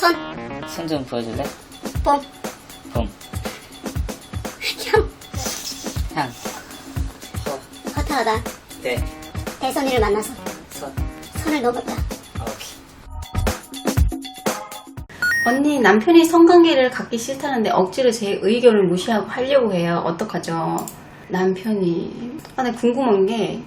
손, 손 좀 보여줄래? 봄, 봄, 향, 향, 허타하다. 네, 대선이를 만나서 손. 손을 넘었다. 오케이. 언니 남편이 성관계를 갖기 싫다는데 억지로 제 의견을 무시하고 하려고 해요. 어떡하죠? 남편이 아, 나 궁금한 게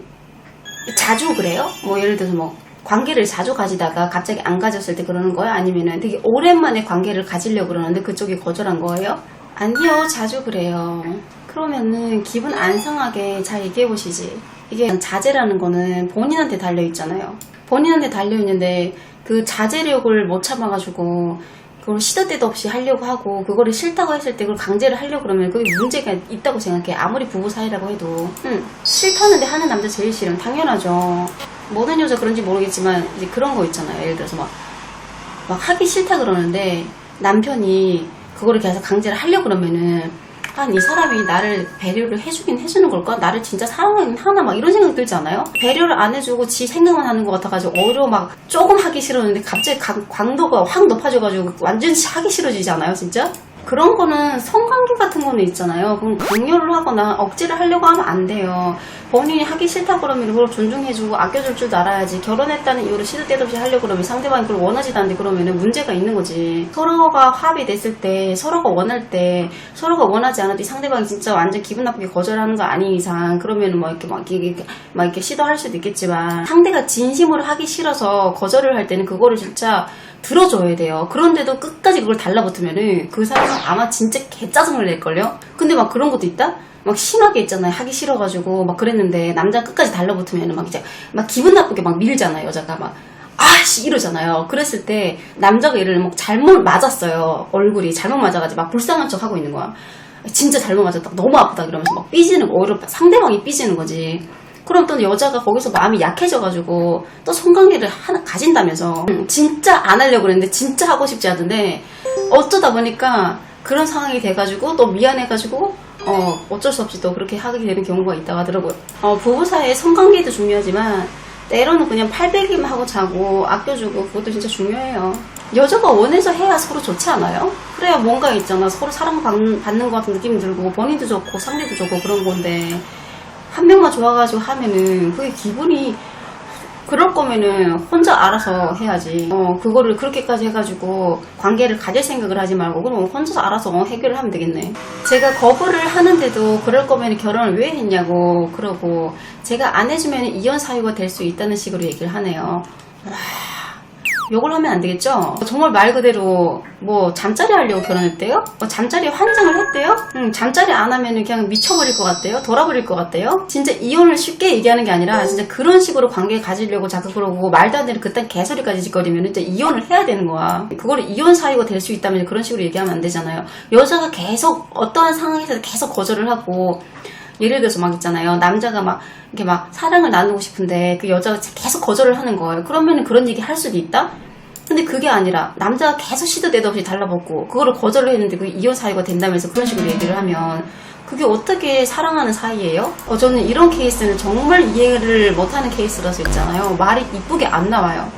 자주 그래요? 뭐 예를 들어서 뭐 관계를 자주 가지다가 갑자기 안 가졌을 때 그러는 거예요? 아니면은 되게 오랜만에 관계를 가지려고 그러는데 그쪽이 거절한 거예요? 아니요, 자주 그래요. 그러면은 기분 안 상하게 잘 얘기해 보시지. 이게 자제라는 거는 본인한테 달려 있잖아요. 본인한테 달려 있는데 그 자제력을 못 참아가지고 그걸 시도 때도 없이 하려고 하고 그거를 싫다고 했을 때 그걸 강제를 하려고 그러면 그게 문제가 있다고 생각해. 아무리 부부 사이라고 해도. 응. 싫다는데 하는 남자 제일 싫으면 당연하죠. 모든 여자 그런지 모르겠지만 이제 그런 거 있잖아요. 예를 들어서 막 막 하기 싫다 그러는데 남편이 그거를 계속 강제를 하려고 그러면은 아, 이 사람이 나를 배려를 해주긴 해주는 걸까? 나를 진짜 사랑하긴 하나? 막 이런 생각 들지 않아요? 배려를 안 해주고 지 생각만 하는 것 같아가지고 오히려 막 조금 하기 싫었는데 갑자기 강, 광도가 확 높아져가지고 완전히 하기 싫어지지 않아요, 진짜? 그런 거는 성관계 같은 거는 있잖아요. 그럼 강요를 하거나 억지를 하려고 하면 안 돼요. 본인이 하기 싫다 그러면 그걸 존중해주고 아껴줄 줄 알아야지. 결혼했다는 이유로 시도 때도 없이 하려고 그러면 상대방이 그걸 원하지도 않는데 그러면 문제가 있는 거지. 서로가 합의 됐을 때, 서로가 원할 때, 서로가 원하지 않아도 이 상대방이 진짜 완전 기분 나쁘게 거절하는 거 아닌 이상 그러면 뭐 이렇게 막 이렇게, 막 이렇게 시도할 수도 있겠지만 상대가 진심으로 하기 싫어서 거절을 할 때는 그거를 진짜 들어줘야 돼요. 그런데도 끝까지 그걸 달라붙으면은 그 사람 은 아마 진짜 개 짜증을 낼걸요? 근데 막 그런 것도 있다? 막 심하게 있잖아요. 하기 싫어가지고 막 그랬는데 남자 끝까지 달라붙으면은 막 이제 막 기분 나쁘게 막 밀잖아요. 여자가 막 아씨 이러잖아요. 그랬을 때 남자가 얘를 막 잘못 맞았어요. 얼굴이 잘못 맞아가지고 막 불쌍한 척 하고 있는 거야. 진짜 잘못 맞았다. 너무 아프다 그러면서 막 삐지는 거 오히려 상대방이 삐지는 거지. 그럼 또 여자가 거기서 마음이 약해져가지고 또 성관계를 하나 가진다면서 음, 진짜 안 하려고 그랬는데 진짜 하고 싶지 않은데 어쩌다 보니까 그런 상황이 돼가지고 또 미안해가지고 어 어쩔 수 없이 또 그렇게 하게 되는 경우가 있다고 하더라고요. 어 부부 사이에 성관계도 중요하지만 때로는 그냥 팔베기만 하고 자고 아껴주고 그것도 진짜 중요해요. 여자가 원해서 해야 서로 좋지 않아요? 그래야 뭔가 있잖아. 서로 사랑받는 받는 것 같은 느낌이 들고 본인도 좋고 상대도 좋고 그런 건데 한 명만 좋아가지고 하면은 그게 기분이 그럴 거면은 혼자 알아서 해야지. 어, 그거를 그렇게까지 해가지고 관계를 가질 생각을 하지 말고 그럼 혼자서 알아서 어, 해결을 하면 되겠네. 제가 거부를 하는데도 그럴 거면 결혼을 왜 했냐고 그러고 제가 안 해주면 이혼 사유가 될 수 있다는 식으로 얘기를 하네요. 와, 욕을 하면 안 되겠죠? 정말 말 그대로 뭐 잠자리 하려고 결혼했대요? 뭐 잠자리 환장을 했대요? 응, 잠자리 안 하면 그냥 미쳐버릴 것 같대요? 돌아버릴 것 같대요? 진짜 이혼을 쉽게 얘기하는 게 아니라 진짜 그런 식으로 관계 가지려고 자꾸 그러고 말도 안 되는 그딴 개소리까지 짓거리면 진짜 이혼을 해야 되는 거야. 그거를 이혼 사유가 될 수 있다면 그런 식으로 얘기하면 안 되잖아요. 여자가 계속 어떠한 상황에서 계속 거절을 하고 예를 들어서 막 있잖아요. 남자가 막 이렇게 막 사랑을 나누고 싶은데 그 여자가 계속 거절을 하는 거예요. 그러면은 그런 얘기 할 수도 있다? 근데 그게 아니라 남자가 계속 시도 때도 없이 달라붙고 그거를 거절을 했는데 그게 이혼 사유가 된다면서 그런 식으로 얘기를 하면 그게 어떻게 사랑하는 사이예요? 어, 저는 이런 케이스는 정말 이해를 못하는 케이스라서 있잖아요. 말이 이쁘게 안 나와요.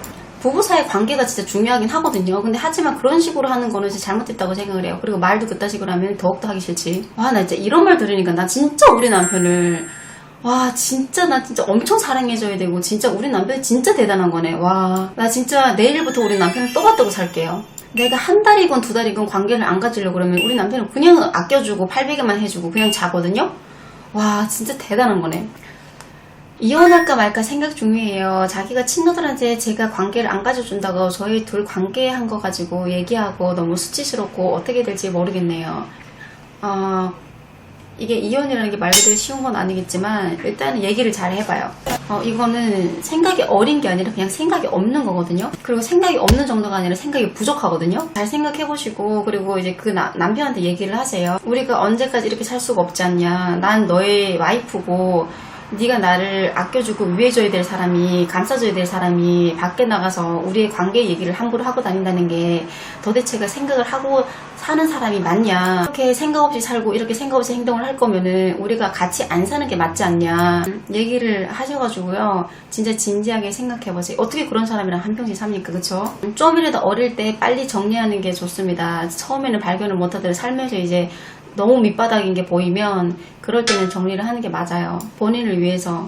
부부 사이 관계가 진짜 중요하긴 하거든요. 근데 하지만 그런 식으로 하는 거는 진짜 잘못됐다고 생각을 해요. 그리고 말도 그따 식으로 하면 더욱더 하기 싫지. 와, 나 진짜 이런 말 들으니까 나 진짜 우리 남편을 와 진짜 나 진짜 엄청 사랑해줘야 되고 진짜 우리 남편 진짜 대단한 거네 와 나 진짜 내일부터 우리 남편을 또 받들고 살게요 내가 한 달이건 두 달이건 관계를 안 가지려고 그러면 우리 남편은 그냥 아껴주고 팔베개만 해주고 그냥 자거든요 와 진짜 대단한 거네 이혼할까 말까 생각 중이에요. 자기가 친구들한테 제가 관계를 안 가져준다고 저희 둘 관계한 거 가지고 얘기하고 너무 수치스럽고 어떻게 될지 모르겠네요. 어, 이게 이혼이라는 게 말 그대로 쉬운 건 아니겠지만 일단은 얘기를 잘 해봐요. 어, 이거는 생각이 어린 게 아니라 그냥 생각이 없는 거거든요. 그리고 생각이 없는 정도가 아니라 생각이 부족하거든요. 잘 생각해보시고 그리고 이제 그 나- 남편한테 얘기를 하세요. 우리가 언제까지 이렇게 살 수가 없지 않냐. 난 너의 와이프고 네가 나를 아껴주고 위해줘야 될 사람이 감싸줘야 될 사람이 밖에 나가서 우리의 관계 얘기를 함부로 하고 다닌다는 게 도대체가 생각을 하고 사는 사람이 맞냐? 이렇게 생각 없이 살고 이렇게 생각 없이 행동을 할 거면은 우리가 같이 안 사는 게 맞지 않냐? 얘기를 하셔가지고요. 진짜 진지하게 생각해보세요. 어떻게 그런 사람이랑 한평생 삽니까? 그쵸? 좀이라도 어릴 때 빨리 정리하는 게 좋습니다. 처음에는 발견을 못하더라도 살면서 이제 너무 밑바닥인 게 보이면 그럴 때는 정리를 하는 게 맞아요. 본인을 위해서.